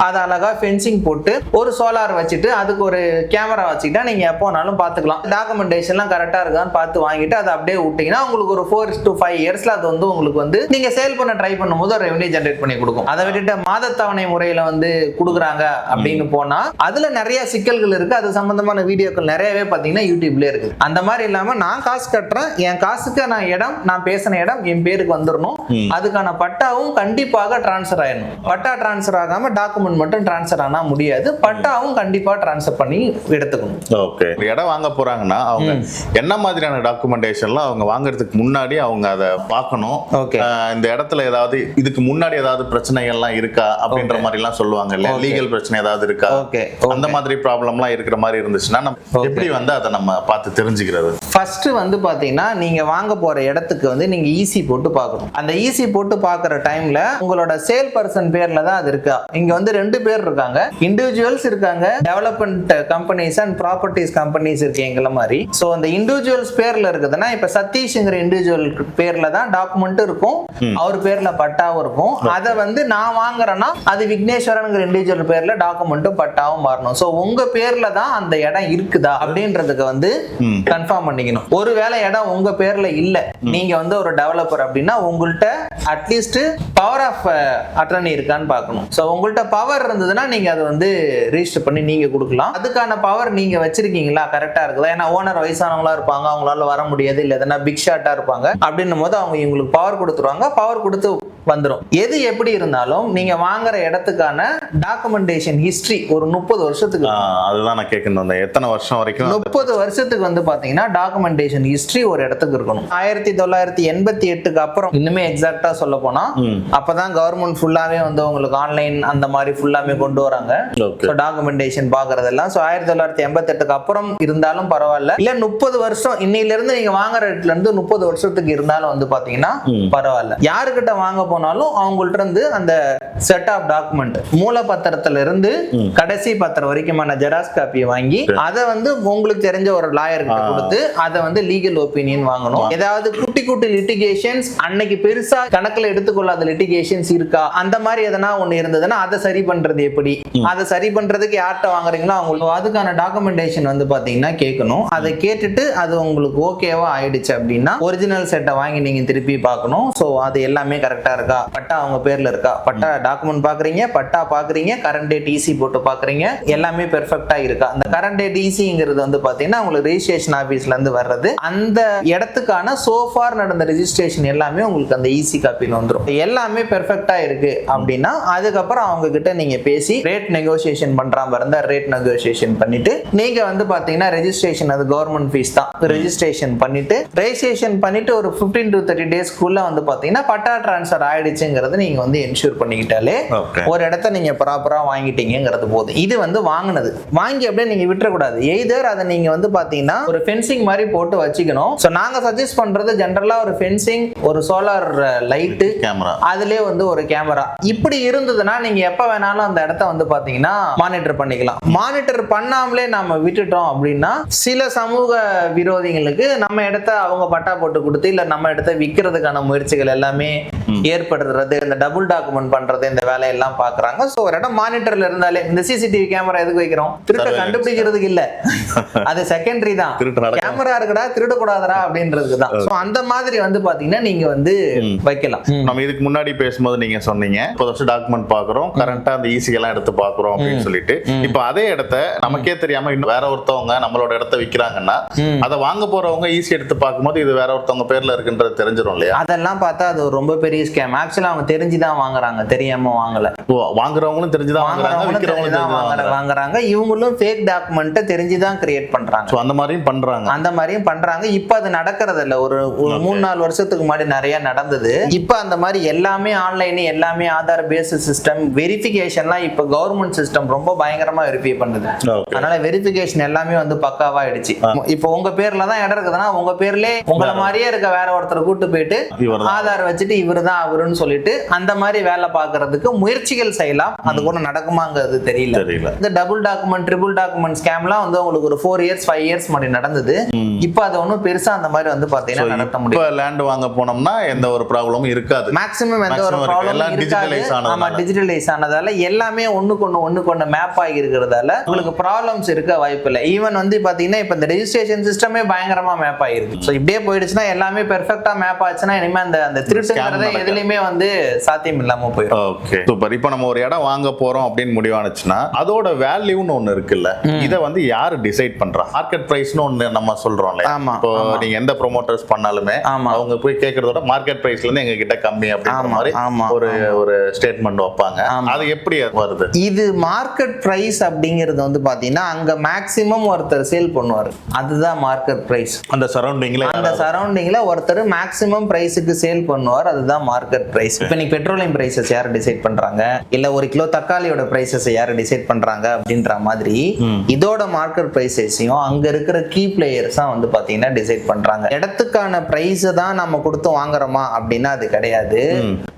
அதை அழகா ஃபென்சிங் போட்டு ஒரு சோலார் வச்சுட்டு அதுக்கு ஒரு கேமரா வச்சுக்கிட்டா நீங்க எப்போ வேணாலும் பாத்துக்கலாம் டாக்குமெண்டேஷன்லாம் கரெக்டா இருக்கான்னு பார்த்து வாங்கிட்டு அதை அப்படியே விட்டீங்கன்னா உங்களுக்கு ஒரு ஃபோர் டு ஃபைவ் இயர்ஸ்ல அது வந்து உங்களுக்கு வந்து நீங்க சேல் பண்ண ட்ரை பண்ணும்போது ரெவன்யூ ஜென்ரேட் பண்ணி கொடுக்கும். அதை விட்டுட்டு மாதத்தவணை முறையில வந்து கொடுக்குறாங்க அப்படின்னு போனா அதுல நிறைய சிக்கல்கள் இருக்கு. அது சம்பந்தமான வீடியோக்கள் நிறையவே பாத்தீங்கன்னா யூடியூப்ல இருக்கு. அந்த மாதிரி இல்லாம நான் காசு கட்டுறேன் என் காசுக்கு நான் இடம் நான் பேசின இடம் என் பேருக்கு வந்துடணும். அதுக்கான பட்டாவும் கண்டிப்பாக டிரான்ஸ்ஃபர் ஆயிடணும். பட்டா டிரான்ஸ்ஃபர் ஆகாம டாக்குமெண்ட் மட்டும் டிரான்ஸ்ஃபர் ஆனா முடியாது. பட்டாவும் கண்டிப்பா டிரான்ஸ்ஃபர் பண்ணி எடுத்துக்கணும். ஓகே. இடம் வாங்க போறாங்கன்னா அவங்க என்ன மாதிரியான டாக்குமெண்டேஷன்லாம் அவங்க வாங்குறதுக்கு முன்னாடி அவங்க அதை பார்க்கணும். இந்த இடத்துல ஏதாவது இதுக்கு முன்னாடி ஏதாவது பிரச்சனைகள்லாம் இருக்கா அப்படின்ற மாதிரி எல்லாம் சொல்லுவாங்க இல்ல Okay. லீகல் பிரச்சனை ஏதாவது இருக்கா? அந்த மாதிரி ப்ராப்ளம்லாம் இருக்கிற மாதிரி இருந்துச்சுன்னா நம்ம எப்படி வந்து அதை நம்ம பார்த்து தெரிஞ்சுக்கிறது? ஃபர்ஸ்ட் வந்து பாத்தீங்கன்னா நீங்க வாங்க போற இடத்துக்கு வந்து நீங்க ஈசி போட்டு பார்க்கணும். அந்த ஈசி போட்டு பார்க்குற டைம்ல உங்களோட சேல் பர்சன் பேர்ல தான் அது இருக்கா? இங்க வந்து ரெண்டு பேர் இருக்காங்க. இண்டிவிஜுவல்ஸ் இருக்காங்க. Development companies and properties companies இருக்கு எங்களை மாதிரி. ஸோ அந்த இண்டிவிஜுவல்ஸ் பேர்ல இருக்குதுன்னா இப்ப சதீஷ்ங்கிற இண்டிவிஜுவல் பேர்ல தான் டாக்குமெண்ட் இருக்கும். அவர் பேர்ல பட்டாவும் இருக்கும். அதை வந்து நான் வாங்குறேன்னா அது விக்னேஸ்வரனுங்கிற இண்டிவிஜுவல் பேர்ல டாக்குமெண்ட்டும் பட்டாவும் மாறணும். ஸோ உங்க பேர்ல தான் அந்த இடம் இருக்குதா அப்படின்றதுக்கு வந்து. கன்ஃபார்ம் பண்ணிக்கணும். ஒருவேளை இடம் உங்க பேர்ல இல்ல. நீங்க வந்து ஒரு டெவலப்பர் அப்படின்னா உங்கள்கிட்ட அட்லீஸ்ட் பவர் ஆஃப் அட்டர்னி இருக்கான்னு பார்க்கணும். ஸோ உங்கள்கிட்ட பவர் இருந்ததுன்னா நீங்க அதை வந்து ரிஜிஸ்டர் பண்ணி நீங்க கொடுக்கலாம். அதுக்கான பவர் நீங்க வச்சிருக்கீங்களா? கரெக்டா இருக்குதா? ஏன்னா ஓனர் வயசானவங்களா இருப்பாங்க. அவங்களால வர முடியாது. இல்ல எதனா பிக் ஷாட்டா இருப்பாங்க. அப்படின்னும் போது அவங்க இவங்களுக்கு பவர் கொடுத்துருவாங்க. பவர் கொடுத்து வந்துரும். எது எப்படி இருந்தாலும் நீங்க வாங்குற இடத்துக்கான டாக்குமெண்டேஷன் ஹிஸ்டரி ஒரு முப்பது வருஷத்துக்கு அதுதான் நான் கேட்கணும். எத்தனை வருஷம் வரைக்கும் முப்பது வருஷத்துக்கு வந்து பாத்தீங்கன்னா டாக்குமெண்டேஷன் ஹிஸ்டரி ஒரு இடத்துக்கு இருக்கணும். ஆயிரத்தி தொள்ளாயிரத்தி எண்பத்தி எட்டுக்கு அப்புறம் இன்னுமே எக்ஸாக்டா சொல்ல போனா. அப்பதான் கவர்மெண்ட் ஃபுல்லாவே வந்து உங்களுக்கு ஆன்லைன் அந்த மாதிரி ஃபுல்லாமே கொண்டு வராங்க. டாக்குமெண்டேஷன் பாக்குறதெல்லாம். ஸோ ஆயிரத்தி தொள்ளாயிரத்தி எண்பத்தெட்டுக்கு அப்புறம் இருந்தாலும் பரவாயில்ல. இல்ல முப்பது வருஷம் இன்னையில இருந்து நீங்க வாங்குற ரேட்ல இருந்து முப்பது வருஷத்துக்கு இருந்தாலும் வந்து பாத்தீங்கன்னா. பரவாயில்ல. யாருக்கிட்ட வாங்க போனாலும் அவங்கள்ட்ட இருந்து அந்த செட் ஆஃப் டாக்குமெண்ட் மூலப்பத்திரத்துல இருந்து கடைசி பத்திரம் வரைக்குமான ஜெராக்ஸ் காப்பியை வாங்கி அதை வந்து உங்களுக்கு தெரிஞ்ச ஒரு லாயர்கிட்ட கொடுத்து அதை வந்து லீகல் ஒப்பீனியன் வாங்கணும். ஏதாவது குட்டி குட்டி லிட்டிகேஷன்ஸ் அன்னைக்கு பெருசா கணக்குல எடுத்துக்கொள்ளாத லிட்டிகேஷன்ஸ் இருக்கா? அந்த மாதிரி எதனா ஒண்ணு இருந்ததுன்னா அதை சரி பண்றது எப்படி? அதை சரி பண்றதுக்கு யார்கிட்ட வாங்குறீங்களோ அவங்களுக்கு. அதுக்கான டாக்குமெண்டேஷன் வந்து பாத்தீங்கன்னா கேட்கணும். அதை கேட்டுட்டு அது உங்களுக்கு ஓகேவா ஆயிடுச்சு அப்படின்னா ஒரிஜினல் செட்டை வாங்கி நீங்க திருப்பி பார்க்கணும். ஸோ அது எல்லாமே கரெக்டா இருக்கா? பட்டா அவங்க பேர்ல இருக்கா? பட்டா டாக்குமெண்ட் பாக்குறீங்க பட்டா பாக்குறீங்க கரண்ட் டேட் ஈசி போட்டு பாக்குறீங்க எல்லாமே பெர்ஃபெக்ட்டா இருக்கா? அந்த கரண்ட் டேட் ஈசிங்கிறது வந்து பாத்தீங்கன்னா உங்களுக்கு ரெஜிஸ்ட்ரேஷன் ஆபீஸ்ல இருந்து வர்றது. அந்த இடத்துக்கான சோஃபார் நடந்த ரெஜிஸ்ட்ரேஷன் எல்லாமே உங்களுக்கு அந்த ஈசி காப்பியில் வந்துடும் எல்லாமே பெர்ஃபெக்ட்டா இருக்கு அப்படின்னா அதுக்கப்புறம் அவங்க கிட்ட நீங்க பேசி ரேட் நெகோசியேஷன் பண்றாம இருந்தா ரேட் நெகோசியேஷன் பண்ணிட்டு நீங்க வந்து பாத்தீங்கன்னா ரெஜிஸ்ட்ரேஷன் அது கவர்மெண்ட் ஃபீஸ் தான். ரெஜிஸ்ட்ரேஷன் பண்ணிட்டு ரெஜிஸ்ட்ரேஷன் பண்ணிட்டு ஒரு 15 டு தேர்ட்டி டேஸ்க்குள்ள வந்து பாத்தீங்கன்னா பட்டா டிரான்ஸ்ஃபர் ஆயிடுச்சுங்கிறது நீங்க வந்து என்ஷூர் பண்ணிக்கிட்டாலே ஒரு இடத்த நீங்க ப்ராப்பரா வாங்கிட்டீங்கிறது போதும். இது வந்து வாங்குனது. வாங்கி அப்படியே நீங்க விட்டுறக்கூடாது. எய்தர் அதை நீங்க வந்து பாத்தீங்கன்னா ஒரு ஃபென்சிங் மாதிரி போட்டு வச்சுக்கணும். ஸோ நாங்க சஜஸ்ட் பண்றது ஜென்ரலா ஒரு ஃபென்சிங் ஒரு சோலார் லைட்டு கேமரா அதுலயே வந்து ஒரு கேமரா இப்படி இருந்ததுன்னா நீங்க எப்ப வேணாலும் அந்த இடத்த வந்து பாத்தீங்கன்னா மானிட்டர் பண்ணிக்கலாம். மானிட்டர் பண்ணாமலே நாம விட்டுட்டோம் அப்படின்னா சில சமூக விரோதிகளுக்கு நம்ம இடத்த அவங்க பட்டா போட்டு கொடுத்து இல்ல நம்ம இடத்த விற்கிறதுக்கான முயற்சிகள் எல்லாமே ஏற்படுறது இந்த டபுள் டாக்குமெண்ட் பண்றது இந்த வேலையெல்லாம் பாக்குறாங்க. சோ ஒரு இடம் மானிட்டர்ல இருந்தாலே இந்த சிசிடிவி கேமரா எதுக்கு வைக்கிறோம்? திருட்ட. கண்டுபிடிக்கிறதுக்கு இல்ல. அது செகண்டரி தான். கேமரா இருக்குடா திருடக்கூடாதரா அப்படின்றதுக்கு தான். சோ அந்த மாதிரி வந்து பாத்தீங்கன்னா நீங்க வந்து வைக்கலாம். நம்ம இதுக்கு முன்னாடி பேசும்போது நீங்க சொன்னீங்க முப்பது வருஷம் டாக்குமெண்ட் பாக்குறோம் கரண்டா அந்த ஈஸி எல்லாம் எடுத்து பாக்குறோம் அப்படின்னு சொல்லிட்டு. இப்ப அதே இடத்த நமக்கே தெரியாம இன்னும் வேற ஒருத்தவங்க நம்மளோட இடத்த விக்கிறாங்கன்னா அதை வாங்க போறவங்க ஈஸி எடுத்து பார்க்கும்போது இது வேற ஒருத்தவங்க பேர்ல இருக்குன்றது தெரிஞ்சிடும் இல்லையா? அதெல்லாம் பார்த்தா அது ரொம்ப பெரிய ஸ்கேம் ஆக்சுவலா அவங்க தெரிஞ்சுதான் வாங்குறாங்க தெரியாம வாங்கல. வாங்குறவங்களும் தெரிஞ்சுதான் வாங்குற- வாங்குறாங்க. வாங்குறாங்க. இவங்களும் ஃபேக் டாக்குமெண்ட்டை தெரிஞ்சுதான் கிரியேட் பண்றாங்க. அந்த மாதிரியும் பண்றாங்க. அந்த மாதிரியும் பண்றாங்க. இப்ப அது நடக்கிறது இல்ல ஒரு ஒரு மூணு நாலு வருஷத்துக்கு முன்னாடி நிறைய நடந்தது. இப்ப அந்த மாதிரி எல்லாமே ஆன்லைன் எல்லாமே ஆதார் பேஸ் சிஸ்டம் வெரிஃபிகேஷன்லாம் இப்ப கவர்மெண்ட் சிஸ்டம் ரொம்ப பயங்கரமா வெரிஃபை பண்ணுது. அதனால வெரிஃபிகேஷன் எல்லாமே வந்து பக்காவாயிடுச்சு. இப்போ உங்க பேர்ல தான் இடம் இருக்குதுன்னா உங்க பேர்லயே உங்களை மாதிரியே இருக்க வேற ஒருத்தரை கூட்டு போயிட்டு. ஆதார் வச்சுட்டு இவரு தான் அவருன்னு சொல்லிட்டு அந்த மாதிரி வேலை பார்க்கறதுக்கு முயற்சிகள் செய்யலாம். அது கூட நடக்குமாங்கிறது தெரியல. தெரியல. இந்த டபுள் டாக்குமெண்ட் ட்ரிபிள் டாக்குமெண்ட் ஸ்கேம்லாம் வந்து உங்களுக்கு ஒரு ஃபோர் இயர்ஸ் ஃபைவ் இயர்ஸ் முன்னாடி நடந்தது. இப்போ அது ஒன்றும் பெருசா அந்த மாதிரி வந்து பாத்தீங்கன்னா நடத்த முடியும் இப்ப லேண்ட் வாங்க போனோம்னா எந்த ஒரு ப்ராப்ளமும் இருக்காது. மேக்ஸிமம் எந்த ஒரு. ப்ராப்ளம் ஆமா ஆனதுனால. டிஜிட்டலைஸ் ஆனதால எல்லாமே ஒண்ணுக்கு ஒண்ணு ஒண்ணுக்கு ஒண்ணு மேப் ஆகி இருக்கிறதால உங்களுக்கு ப்ராப்ளம்ஸ் இருக்க வாய்ப்பு இல்லை. ஈவன் வந்து பாத்தீங்கன்னா இப்ப இந்த ரெஜிஸ்ட்ரேஷன் சிஸ்டமே பயங்கரமா மேப் ஆகிருக்கு. ஸோ இப்படியே போயிடுச்சுன்னா எல்லாமே பெர்ஃபெக்டா மேப் ஆச்சுன்னா இனிமே அந்த அந்த திருட்டுங்கிறத நடக்காது. எதுலையுமே வந்து சாத்தியம் இல்லாம போயிடும் ஓகே சூப்பர் இப்போ நம்ம ஒரு இடம் வாங்க போறோம் அப்படின்னு முடிவானுச்சுன்னா அதோட வேல்யூன்னு ஒண்ணு இருக்குல்ல இத வந்து யாரு டிசைட் பண்றா? மார்க்கெட் பிரைஸ்னு ஒண்ணு நம்ம சொல்றோம் இல்லையா? ஆமா, இப்போ நீங்க எந்த ப்ரோமோட்டர்ஸ் பண்ணாலுமே ஆமா. அவங்க போய் கேக்குறதோட மார்க்கெட் பிரைஸ்ல இருந்து எங்க கிட்ட கம்மி அப்படின்ற ஆமா, மாதிரி ஆமா, ஒரு ஒரு ஸ்டேட்மெண்ட் வைப்பாங்க. அது எப்படி வருது? இது மார்க்கெட் பிரைஸ் அப்படிங்கிறது வந்து பாத்தீங்கன்னா அங்க மேக்சிமம் ஒருத்தர் சேல் பண்ணுவார். அதுதான் மார்க்கெட் பிரைஸ் அந்த சரௌண்டிங்ல அந்த சரௌண்டிங்ல ஒருத்தர் மேக்ஸிமம் பிரைஸுக்கு சேல் பண்ணுவார். அதுதான் மார்க்கெட் பிரைஸ் இப்போ நீங்க பெட்ரோலியம் பிரைசஸ் யார் டிசைட் பண்றாங்க? இல்ல ஒரு கிலோ தக்காளியோட பிரைசஸ் யார் டிசைட் பண்றாங்க? அப்படின்ற மாதிரி இதோட மார்க்கெட் பிரைசஸையும் அங்க இருக்கிற கீ பிளேயர்ஸ் தான் வந்து பாத்தீங்கன்னா டிசைட் பண்றாங்க. இடத்துக்கான பிரைஸ் தான் நம்ம கொடுத்து வாங்குறோமா? அப்படின்னா அது கிடையாது.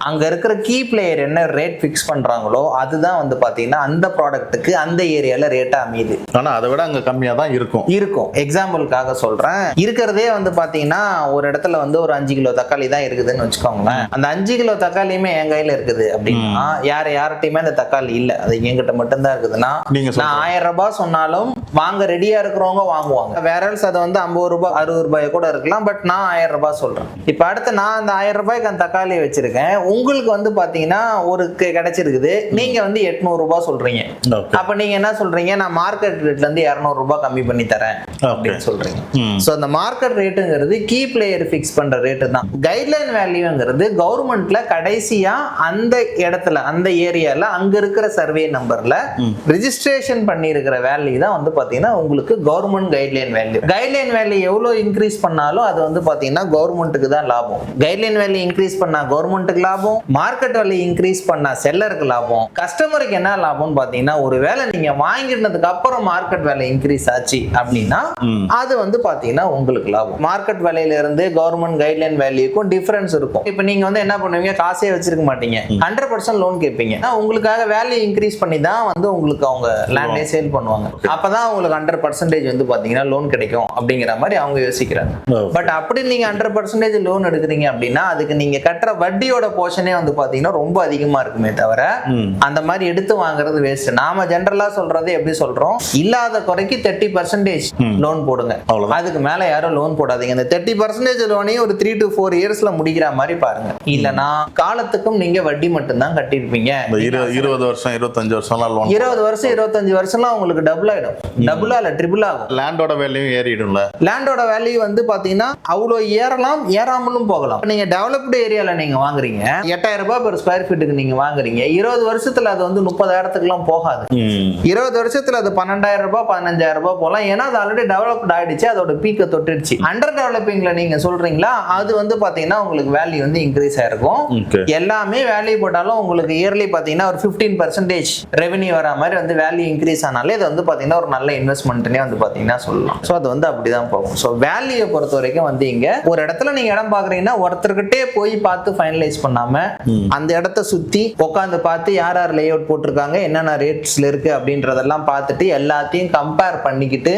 அங்க இருக்கிற கீ பிளேயர் என்ன ரேட் ஃபிக்ஸ் பண்றாங்களோ அதுதான் வந்து பாத்தீங்கன்னா அந்த ப்ராடக்ட்டுக்கு அந்த ஏரியால ரேட்டா அமையுது ஆனா அதை விட அங்க கம்மியா தான் இருக்கும். இருக்கும். எக்ஸாம்பிளுக்காக சொல்றேன். இருக்கிறதே வந்து பாத்தீங்கன்னா ஒரு இடத்துல வந்து ஒரு அஞ்சு கிலோ தக்காளி தான் இருக்குதுன்னு வச்சுக்கோங்களேன். அந்த அஞ்சு கிலோ தக்காளியுமே என் கையில இருக்குது அப்படின்னா யார் யார்கிட்டயுமே அந்த தக்காளி இல்ல. அது என்கிட்ட மட்டும்தான் இருக்குதுன்னா. நான் ஆயிரம் ரூபாய் சொன்னாலும் வாங்க ரெடியா இருக்கிறவங்க வாங்குவாங்க. வேற அது வந்து ஐம்பது ரூபாய் அறுபது ரூபாய் கூட இருக்கலாம் பட் நான் ஆயிரம் ரூபாய் சொல்றேன். இப்ப அடுத்து நான் அந்த ஆயிரம் ரூபாய்க்கு அந்த தக்காளி வச்சிருக்கேன். உங்களுக்கு வந்து பாத்தீங்கன்னா ஒரு கிடைச்சிருக்குது. நீங்க வந்து எட்நூறு ரூபாய் சொல்றீங்க. அப்ப நீங்க என்ன சொல்றீங்க? நான் மார்க்கெட் ரேட்ல இருந்து இருநூறு ரூபாய் கம்மி பண்ணி தரேன். அப்படின்னு சொல்றீங்க. ஸோ அந்த மார்க்கெட் ரேட்டுங்கிறது கீ பிளேயர் ஃபிக்ஸ் பண்ற ரேட்டு தான். கைட்லைன் வேல்யூங்கிறது கவர்மெண்ட்ல கடைசியா அந்த இடத்துல அந்த ஏரியால அங்க இருக்கிற சர்வே நம்பர்ல ரிஜிஸ்ட்ரேஷன் பண்ணியிருக்கிற வேல்யூ தான் வந்து பாத்தீங்கன்னா உங்களுக்கு government guideline value guideline value எவ்வளவு இன்க்ரீஸ் பண்ணாலும் அது வந்து பாத்தீங்கன்னா கவர்மெண்ட்டுக்கு தான் லாபம். கைட்லைன் வேல்யூ இன்க்ரீஸ் பண்ணா கவர்மெண்ட்டுக்கு லாபம் மார்க்கெட் வேல்யூ இன்க்ரீஸ் பண்ணா செல்லருக்கு லாபம். கஸ்டமருக்கு என்ன லாபம்னு பாத்தீங்கன்னா ஒருவேளை நீங்க வாங்கினதுக்கு அப்புறம் மார்க்கெட் வேல்யூ இன்க்ரீஸ் ஆச்சு அப்படின்னா. அது வந்து பாத்தீங்கன்னா உங்களுக்கு லாபம். மார்க்கெட் வேலையில இருந்து கவர்மெண்ட் கைட்லைன் வேல்யூக்கும் டிஃபரன்ஸ் இருக்கும். இப்போ நீங்க வந்து என்ன பண்ணுவீங்க? காசே வச்சிருக்க மாட்டீங்க. ஹண்ட்ரட் பர்சன்ட் லோன் கேட்பீங்க உங்களுக்காக வேல்யூ இன்க்ரீஸ் பண்ணி தான் வந்து உங்களுக்கு அவங்க லேண்ட்லேயே சேல் பண்ணுவாங்க. அப்பதான் உங்களுக்கு ஹண்ட்ரட் பர்சன்டேஜ் வந்து பாத்தீங்கன்னா லோன் கிடைக்கும் அப்படிங்கிற மாதிரி அவங்க யோசிக்கிறாங்க. பட் அப்படி நீங்க ஹண்ட்ரட் பர்சன்டேஜ் லோன் எடுக்கிறீங்க அப்படின்னா அதுக்கு நீங்க கட்டுற வட்டியோட போர்ஷனே வந்து பாத்தீங்கன்னா ரொம்ப அதிகமா இருக்குமே தவிர. அந்த மாதிரி எடுத்து வாங்குறது வேஸ்ட் நாம ஜென்ரலா சொல்றது எப்படி சொல்றோம்? இல்லாத குறைக்கு தேர்ட்டி பர்சன்டேஜ் லோன் போடுங்க. அதுக்கு மேல யாரும் லோன் போடாதீங்க. இந்த தேர்ட்டி பர்சன்டேஜ் லோனையும் ஒரு த்ரீ டு ஃபோர் இயர்ஸ்ல முடிக்கிற மாதிரி பாருங்க. இல்லனா காலத்துக்கும் நீங்க வட்டி மட்டும்தான் இரு இருபது வருஷம் இருபத்தஞ்சு வருஷம்லாம் லோன் இருபது வருஷம் இருபத்தஞ்சு வருஷம்லாம் உங்களுக்கு டபுள் ஆயிடும். டபுளா இல்ல ட்ரிபிள் ஆகும். லேண்டோட வேல்யூ ஏறிடும்ல? லேண்டோட வேல்யூ வந்து பாத்தீங்கன்னா அவ்வளோ ஏறலாம் ஏறாமலும் போகலாம். நீங்க டெவலப்டு ஏரியால நீங்க வாங்குறீங்க. எட்டாயிரம் ரூபாய் per ஸ்கொயர் ஃபீட்டுக்கு நீங்க வாங்குறீங்க. இருபது வருஷத்துல அது வந்து முப்பதாயிரத்துக்குலாம் போகாது. ம். இருபது வருஷத்துல அது பன்னெண்டாயிரம் ரூபாய் பதினஞ்சாயிரம் ரூபாய் போகலாம். ஏன்னா அது ஆல்ரெடி டெவலப்ட் ஆயிடுச்சு அதோட பீக்கை தொட்டுடுச்சு. அண்டர் டெவலப்பிங்ல நீங்க சொல்றீங்களா? அது வந்து பாத்தீங்கன்னா உங்களுக்கு வேல்யூ வந்து இன்க்ரீஸ் ஆயிருக்கும். எல்லாமே வேல்யூ போட்டாலும் உங்களுக்கு இயர்லி பாத்தீங்கன்னா ஒரு ஃபிஃப்டீன் பர்சன்டேஜ் ரெவன்யூ வர மாதிரி வந்து வேல்யூ இன்க்ரீஸ் ஆனாலே இது வந்து பாத்தீங்கன்னா ஒரு நல்ல இன்வெஸ்ட்மெண்ட்னே வந்து பாத்தீங்கன்னா சொல்லலாம். ஸோ அது வந்து அப்படிதான் போகும் ஸோ வேல்யூயை பொறுத்த வரைக்கும் வந்து இங்க ஒரு இடத்துல நீங்க இடம் பாக்குறீங்கன்னா ஒருத்தர்கிட்டே போய் பார்த்து ஃபைனலைஸ் பண்ணாம அந்த இடத்த சுத்தி உட்காந்து பார்த்து யார் யார் லே அவுட் போட்டிருக்காங்க என்னென்ன ரேட்ஸ்ல இருக்கு அப்படின்றதெல்லாம் பார்த்துட்டு எல்லாத்தையும் கம்பேர் பண்ணிக்கிட்டு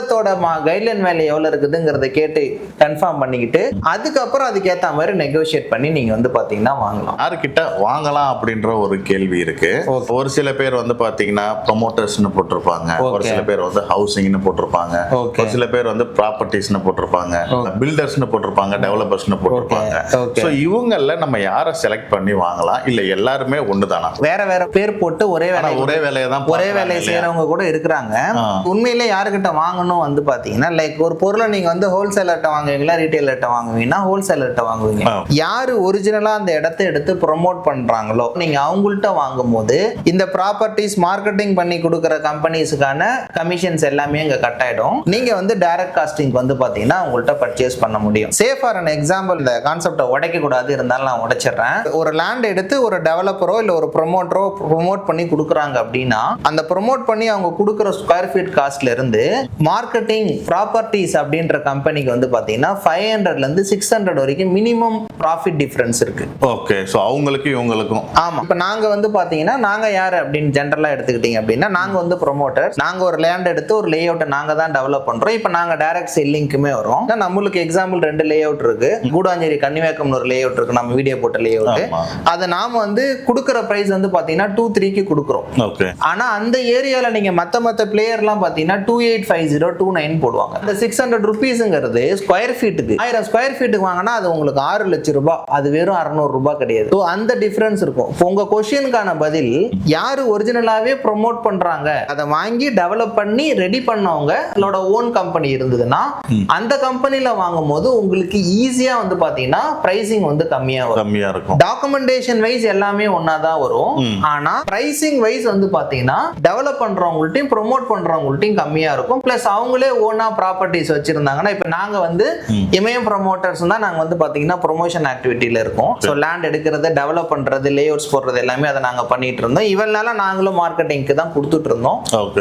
அங்கத்தோட கைட்லைன் வேல்யூ எவ்வளவு இருக்குதுங்கிறத கேட்டு கன்ஃபார்ம் பண்ணிக்கிட்டு அதுக்கப்புறம் அதுக்கேற்ற மாதிரி நெகோஷியேட் பண்ணி நீங்க வந்து பாத்தீங்கன்னா வாங்கலாம். யாருக்கிட்ட வாங்கலாம் அப்படின்ற ஒரு கேள்வி இருக்கு. ஒரு சில பேர் வந்து பாத்தீங்கன்னா ப்ரொமோட்டர்ஸ்னு போட்டிருப்பாங்க. ஒரு. சில பேர் வந்து ஹவுசிங்னு போட்டிருப்பாங்க. ஒரு சில பேர் வந்து ப்ராப்பர்ட்டிஸ்னு போட்டிருப்பாங்க. பில்டர்ஸ்னு போட்டிருப்பாங்க டெவலப்பர்ஸ்னு போட்டிருப்பாங்க. ஸோ இவங்கள நம்ம யாரை செலக்ட் பண்ணி வாங்கலாம்? இல்ல எல்லாருமே ஒண்ணுதானா? வேற வேற பேர் போட்டு ஒரே வேலை ஒரே வேலையை தான் ஒரே வேலையை? செய்யறவங்க கூட இருக்கிறாங்க. உண்மையிலே யாருக்கிட்ட வாங்கணும் வந்து பாத்தீங்கன்னா லைக் ஒரு பொருளை நீங்க வந்து ஹோல்சேலர்கிட்ட வாங்குவீங்களா ரீட்டைலர்கிட்ட வாங்குவீங்கன்னா ஹோல்சேலர்கிட்ட வாங்குவீங்க. யாரு ஒரிஜினலா அந்த இடத்த எடுத்து ப்ரொமோட் பண்றாங்களோ நீங்க அவங்கள்ட்ட வாங்கும்போது இந்த ப்ராப்பர்ட்டிஸ் மார்க்கெட்டிங் பண்ணி கொடுக்குற கம்பெனிஸுக்கான கமிஷன்ஸ் எல்லாமே இங்க கட் ஆயிடும். நீங்க வந்து டைரக்ட் காஸ்டிங் வந்து பாத்தீங்கன்னா உங்கள்ட்ட பர்ச்சேஸ் பண்ண முடியும். சேஃப் ஃபார் அன் எக்ஸாம்பிள் இந்த கான்செப்டை உடைக்க கூடாது இருந்தாலும் நான் உடைச்சிடுறேன். ஒரு லேண்ட் எடுத்து ஒரு டெவலப்பரோ இல்ல ஒரு ப்ரொமோட்டரோ ப்ரொமோட் பண்ணி கொடுக்குறாங்க அப்படின்னா அந்த ப்ரொமோட் பண்ணி அவங்க கொடுக்குற ஸ்கொயர் ஃபீட் காஸ்ட்ல இருந்து மார்க்கெட்டிங் ப்ராப்பர்ட்டிஸ் அப்படின்ற கம்பெனிக்கு வந்து பாத்தீங்கன்னா ஃபைவ் ஹண்ட்ரட்ல இருந்து சிக்ஸ் ஹண்ட்ரட் வரைக்கும் மினிமம் ப்ராஃபிட் டிஃபரன்ஸ் இருக்கு. ஓகே ஸோ அவங்களுக்கும் இவங்களுக்கும். ஆமா. இப்ப நாங்க வந்து பாத்தீங்கன்னா நாங்க யாரு அப்படின்னு ஜென்ரலா எடுத்துக்கிட்டீங்க அப்படின்னா நாங்க வந்து ப்ரொமோட்டர் நாங்க ஒரு லேண்ட் எடுத்து ஒரு லே அவுட்டை நாங்க தான் டெவலப் பண்றோம். இப்ப நாங்க டைரக்ட் செல்லிங்க்குமே வரோம். நம்மளுக்கு எக்ஸாம்பிள் ரெண்டு லே அவுட் இருக்கு கூடாஞ்சேரி கன்னிவேக்கம்னு ஒரு லே அவுட் இருக்கு. நம்ம வீடியோ போட்ட லே அவுட். அதை நாம வந்து கொடுக்குற பிரைஸ் வந்து பாத்தீங்கன்னா டூ த்ரீக்கு கொடுக்குறோம். ஓகே ஆனா அந்த ஏரியால நீங்க மத்த மத்த பிளேயர்லாம் பாத்தீங்கன்னா two eight five zero two nine போடுவாங்க. இந்த சிக்ஸ் ஹண்ட்ரட் ருபீஸுங்கிறது ஸ்கொயர் ஃபீட்டுக்கு ஆயிரம் ஸ்கொயர் ஃபீட்டுக்கு வாங்கினா அது உங்களுக்கு ஆறு லட்சம் ரூபாய் அது வெறும் அறுநூறு ரூபாய் கிடையாது. ஸோ அந்த டிஃபரன்ஸ் இருக்கும். இப்போ உங்க கொஸ்டினுக்கான பதில் யாரு ஒரிஜினலாவே ப்ரொமோட் பண்றாங்க? அதை வாங்கி டெவலப் பண்ணி ரெடி பண்ணவங்க அவங்களோட ஓன் கம்பெனி இருந்ததுன்னா அந்த கம்பெனில வாங்கும் போது உங்களுக்கு ஈஸியா வந்து பாத்தீங்கன்னா பிரைசிங் வந்து கம்மியா வரும். கம்மியா இருக்கும். டாக்குமெண்டேஷன் வைஸ் எல்லாமே ஒன்னா தான் வரும். ஆனா பிரைசிங் வைஸ் வந்து பாத்தீங்கன்னா டெவலப் பண்றவங்கள்ட்டையும் ப்ரோமோட் பண்றவங்கள்ட்டையும் கம்மியா இருக்கும். பிளஸ் அவங்களே ஓனா ப்ராப்பர்ட்டிஸ் வச்சிருந்தாங்கன்னா இப்ப நாங்க வந்து இமயம் ப்ரொமோட்டர்ஸ் தான் நாங்க வந்து பாத்தீங்கன்னா ப்ரொமோஷன் ஆக்டிவிட்டியில இருக்கோம். ஸோ லேண்ட் எடுக்கிறது டெவலப் பண்றது லேஅவுட்ஸ் போடுறது எல்லாமே அதை நாங்க பண்ணிட்டு இருந்தோம். இவனால நாங்களும் மார்க்கெட்டிங்க்கு தான் கொடுத்துட்டு இருந்தோம்.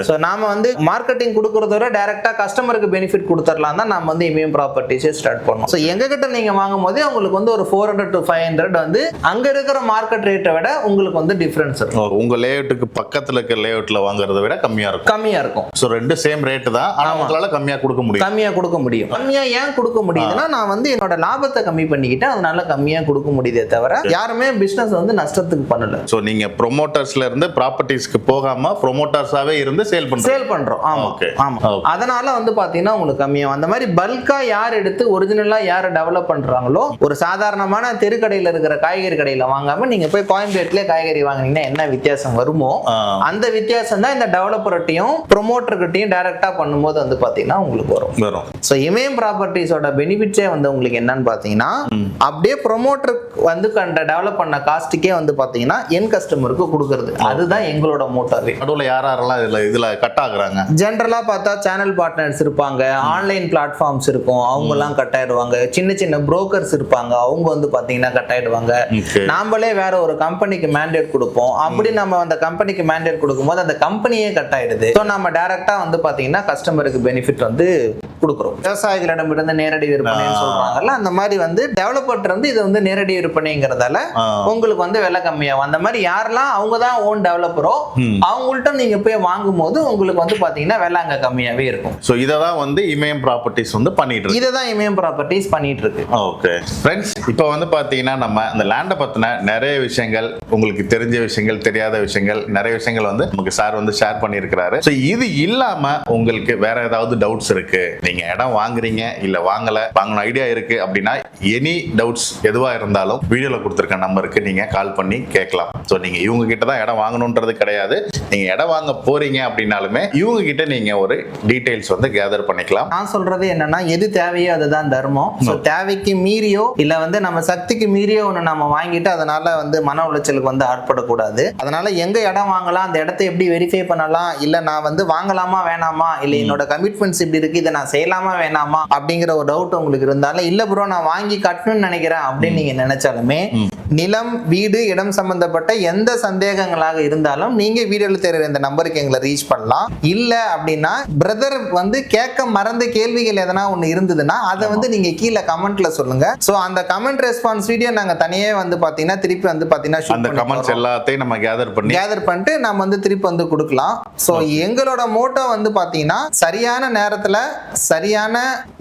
ஸோ நாம வந்து மார்க்கெட்டிங் கொடுக்கறத விட டைரக்டா கஸ்டமருக்கு பெனிஃபிட் கொடுத்துடலாம் தான் நம்ம வந்து இமயம் ப்ராப்பர்ட்டிஸே ஸ்டார்ட் பண்ணோம். ஸோ எங்ககிட்ட நீங்க வாங்கும் போதே உங்களுக்கு வந்து ஒரு four hundred to five hundred வந்து அங்க இருக்கிற மார்க்கெட் ரேட்டை விட உங்களுக்கு வந்து டிஃபரன்ஸ் இருக்கும். உங்க லேஅவுட்டுக்கு பக்கத்துல இருக்க லேஅவுட்ல வாங்குறத விட கம்மியா இருக்கும். கம்மியா இருக்கும். ஸோ ரெண்டு சேம் ரேட்டு தான். ஆனா உங்களால கம்மியா கொடுக்க முடியும். கம்மியா கொடுக்க முடியும். கம்மியா ஏன் கொடுக்க முடியுதுன்னா நான் வந்து என்னோட லாபத்தை கம்மி பண்ணிக்கிட்டேன் அதனால கம்மியா கொடுக்க முடியுதே தவிர யாருமே பிசினஸ் வந்து நஷ்டத்துக்கு பண்ணல. ஸோ நீங்க ப்ரொமோட்டர்ஸ்ல இருந்து ப்ராப்பர்ட்டிஸ்க்கு போகாம ப்ரொமோட்டர்ஸாவே இருந்து சேல் பண்றீங்க. சேல் பண்றோம். ஆமா. ஆமா. அதனால வந்து பாத்தீங்கன்னா உங்களுக்கு கம்மியாகும் அந்த மாதிரி பல்கா யார் எடுத்து ஒரிஜினலா யார் டெவலப் பண்றாங்களோ ஒரு சாதாரணமான தெருக்கடையில இருக்கிற காய்கறி கடையில வாங்காம நீங்க போய் கோயம்பேட்லயே காய்கறி வாங்குனீங்கன்னா என்ன வித்தியாசம் வருமோ. அந்த வித்தியாசம் தான் இந்த டெவலப்பர்கிட்டையும் ப்ரொமோட்டர்கிட்டையும் டைரக்டா பண்ணும்போது வந்து பார்த்தீங்கன்னா உங்களுக்கு வரும். வரும். ஸோ இமயம் ப்ராப்பர்ட்டிஸோட பெனிஃபிட்ஸே வந்து உங்களுக்கு என்னன்னு பார்த்தீங்கன்னா அப்படியே ப்ரொமோட்டருக்கு வந்து கண்ட டெவலப் பண்ண காஸ்ட்டுக்கே வந்து பார்த்தீங்கன்னா என் கஸ்டமருக்கு கொடுக்கறது. அதுதான் எங்களோட மோட்டாவே நடுவில் யார் யாரெல்லாம் இதுல இதுல கட் ஆகுறாங்க? ஜென்ரலாக பார்த்தா சேனல் பார்ட்னர்ஸ் இருப்பாங்க. ஆன்லைன் பிளாட்ஃபார்ம்ஸ் இருக்கும். அவங்கெல்லாம் கட் ஆயிடுவாங்க. சின்ன சின்ன புரோக்கர்ஸ் இருப்பாங்க. அவங்க வந்து பார்த்தீங்கன்னா கட் ஆயிடுவாங்க. நாமளே வேற ஒரு கம்பெனிக்கு மேண்டேட் கொடுப்போம். அப்படி நம்ம அந்த கம்பெனிக்கு மேண்டேட் கொடுக்கும்போது அந்த கம்பெனியே கட் ஆயிடுது. ஸோ நம்ம டைரக்டா வந்து பாத்தீங்கன்னா கஸ்டமருக்கு பெனிஃபிட் வந்து கொடுக்குறோம். விவசாயிகளிடமிருந்து நேரடி விற்பனைன்னு சொல்றாங்கல்ல அந்த மாதிரி வந்து டெவலப்பர்ட் வந்து இது வந்து நேரடி விற்பனைங்கிறதால. உங்களுக்கு வந்து விலை கம்மியாகும். அந்த மாதிரி யாரெல்லாம் அவங்க தான் ஓன் டெவலப்பரோ அவங்கள்ட்ட நீங்க போய் வாங்கும்போது உங்களுக்கு வந்து பாத்தீங்கன்னா விலை அங்க கம்மியாவே இருக்கும். ஸோ இதை தான் வந்து இமயம் ப்ராப்பர்ட்டிஸ் வந்து பண்ணிட்டு இருக்கு. இதை தான் இமயம் ப்ராப்பர்ட்டிஸ் பண்ணிட்டு இருக்கு. ஓகே ஃப்ரெண்ட்ஸ் இப்போ வந்து பார்த்தீங்கன்னா நம்ம இந்த லேண்டை பற்றின நிறைய விஷயங்கள் உங்களுக்கு தெரிஞ்ச விஷயங்கள் தெரியாத விஷயங்கள் நிறைய விஷயங்கள் வந்து நமக்கு சார் வந்து ஷேர் பண்ணியிருக்கிறாரு. ஸோ இது இல்லாம உங்களுக்கு வேற ஏதாவது டவுட்ஸ் இருக்கு. நீங்க இடம் வாங்குறீங்க இல்ல வாங்கல வாங்கணும் ஐடியா இருக்கு அப்படின்னா எனி டவுட்ஸ் எதுவா இருந்தாலும் வீடியோல கொடுத்துருக்க நம்பருக்கு நீங்க கால் பண்ணி கேட்கலாம். ஸோ நீங்க இவங்க கிட்ட தான் இடம் வாங்கணுன்றது கிடையாது. நீங்க இடம் வாங்க போறீங்க அப்படின்னாலுமே இவங்க கிட்ட நீங்க ஒரு டீடைல்ஸ் வந்து கேதர் பண்ணிக்கலாம். நான் சொல்றது என்னன்னா எது தேவையோ அதுதான் தர்மம். ஸோ தேவைக்கு மீறியோ இல்ல வந்து நம்ம சக்திக்கு மீறியோ ஒன்று நம்ம வாங்கிட்டு அதனால வந்து மன உளைச்சலுக்கு வந்து ஆட்படக்கூடாது. அதனால எங்க இடம் வாங்கலாம் அந்த இடத்த எப்படி வெரிஃபை பண்ணலாம் இல்ல நான் வந்து வாங்கலாமா வேணாமா இல்ல என்னோட கமிட்மெண்ட்ஸ் இப்படி இருக்கு இதை நான் செய்யலாமா வேணாமா அப்படிங்கிற ஒரு டவுட் உங்களுக்கு இருந்தாலும் இல்ல ப்ரோ நான் வாங்கி கட்டணும்னு நினைக்கிறேன் அப்படின்னு நீங்க நினைச்சாலுமே நிலம் வீடு இடம் சம்பந்தப்பட்ட எந்த சந்தேகங்களாக இருந்தாலும் நீங்க வீடியோல தெரியுற இந்த நம்பருக்கு எங்களை ரீச் பண்ணலாம். இல்ல அப்படின்னா பிரதர் வந்து கேட்க மறந்த கேள்விகள் எதனா ஒண்ணு இருந்ததுன்னா அதை வந்து நீங்க கீழே கமெண்ட்ல சொல்லுங்க. சோ அந்த கமெண்ட் ரெஸ்பான்ஸ் வீடியோ நாங்க தனியே வந்து பாத்தீங்கன்னா திருப்பி வந்து பாத்தீங்கன்னா அந்த கமெண்ட்ஸ் எல்லாத்தையும் நம்ம கேதர் பண்ணி கேதர் பண்ணிட்டு நம்ம வந்து திருப்பி வந்து கொடுக்கலாம். ஸோ எங்களோட மோட்டோ வந்து பாத்தீங்கன்னா சரியான நேரத்துல சரியான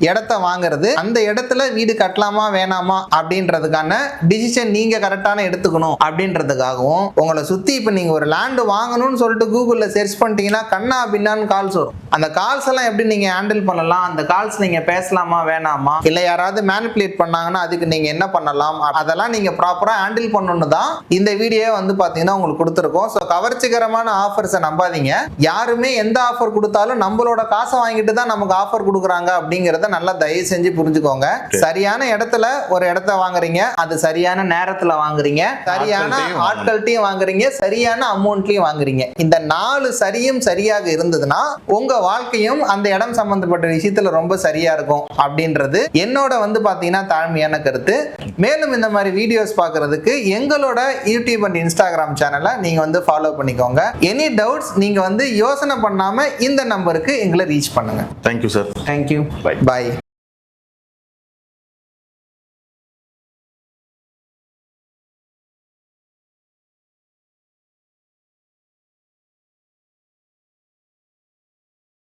இடத்த வாங்குறது அந்த இடத்துல வீடு கட்டலாமா வேணாமா அப்படின்றதுக்கான டிசிஷன் நீங்க கரெக்டான எடுத்துக்கணும் அப்படின்றதுக்காகவும் உங்களை சுத்தி இப்ப நீங்க ஒரு லேண்ட் வாங்கணும்னு சொல்லிட்டு கூகுள்ல சர்ச் பண்ணிட்டீங்கன்னா கண்ணா பின்னான்னு கால்ஸ் வரும். அந்த கால்ஸ் எல்லாம் எப்படி நீங்க ஹேண்டில் பண்ணலாம்? அந்த கால்ஸ் நீங்க பேசலாமா வேணாமா? இல்ல யாராவது மேனிப்புலேட் பண்ணாங்கன்னா அதுக்கு நீங்க என்ன பண்ணலாம்? அதெல்லாம் நீங்க ப்ராப்பரா ஹேண்டில் பண்ணணும் தான் இந்த வீடியோ வந்து பாத்தீங்கன்னா உங்களுக்கு கொடுத்துருக்கோம். ஸோ கவர்ச்சிகரமான ஆஃபர்ஸை நம்பாதீங்க. யாருமே எந்த ஆஃபர் கொடுத்தாலும் நம்மளோட காசை வாங்கிட்டு தான் நமக்கு ஆஃபர் கொடுக்குறாங்க அப்படிங்கறத நல்லா தயவு செஞ்சு புரிஞ்சுக்கோங்க. சரியான இடத்துல ஒரு இடத்த வாங்குறீங்க அது சரியான நேரத்துல வாங்குறீங்க சரியான ஆட்கள்கிட்டயும் வாங்குறீங்க சரியான அமௌண்ட்லயும் வாங்குறீங்க. இந்த நாலு சரியும் சரியாக இருந்ததுன்னா உங்க வாழ்க்கையும் அந்த இடம் சம்பந்தப்பட்ட விஷயத்துல ரொம்ப சரியா இருக்கும் அப்படின்றது என்னோட வந்து பாத்தீங்கன்னா தாழ்மையான கருத்து. மேலும் இந்த மாதிரி வீடியோஸ் பார்க்கிறதுக்கு எங்களோட யூடியூப் அண்ட் இன்ஸ்டாகிராம் சேனலை நீங்க வந்து ஃபாலோ பண்ணிக்கோங்க. எனி டவுட்ஸ் நீங்க வந்து யோசனை பண்ணாம இந்த நம்பருக்கு எங்களை ரீச் பண்ணுங்க. Thank you sir thank you. பாய்